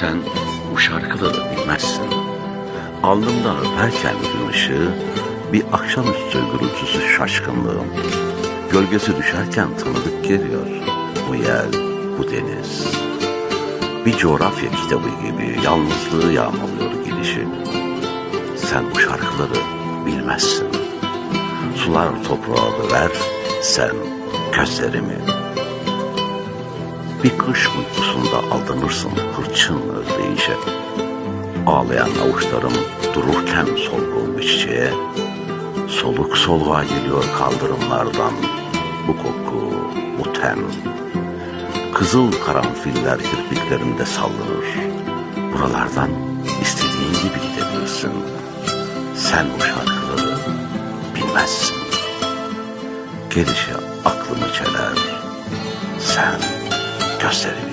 Sen bu şarkıları bilmezsin. Alnımda öperken gün ışığı, bir akşamüstü gürültüsü şaşkınlığım. Gölgesi düşerken tanıdık geliyor. Bu yer, bu deniz. Bir coğrafya kitabı gibi yalnızlığı yağmalıyor gidişi. Sen bu şarkıları bilmezsin. Sular toprağa döver, sen gözlerimi. Bir kış uykusunda aldanırsın hırçın özleyişe. Ağlayan avuçlarım dururken solgun bir çiçeğe. Soluk soluğa geliyor kaldırımlardan bu koku, bu ten. Kızıl karanfiller kirpiklerinde saldırır. Buralardan istediğin gibi gidebilirsin. Sen bu şarkıları bilmezsin. Gelişi aklımı çeler. Sen gösterelim.